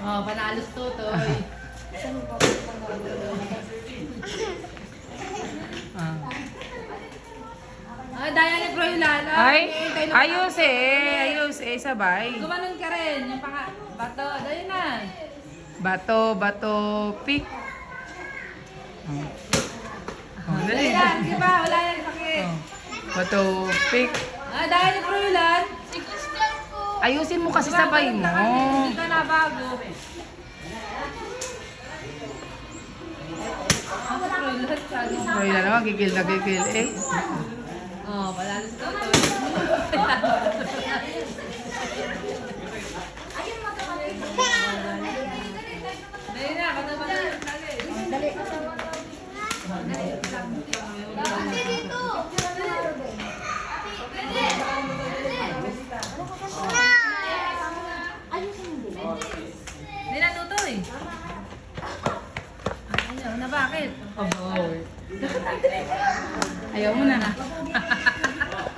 Oh, panalos to, Toy. Ah. Ah, daya ni Bro Lala. Ay, ayos eh. Ayos eh. Sabay. Gumanon ka rin. Yung panga... Bato. Dahil na. Bato, bato, pick. Oh. Oh, dali. Dahil na. Ba? Wala na sakit. Oh. Bato, pick. Ah, Bro Lan. Ayusin mo kasi sabay mo. Hindi ka na naman, gigil na gigil eh. Oh, panalos to, Toy. Dahil na. Bato, bato. Dali. Hindi tutoy. Ayaw na bakit? Ayaw mo na na.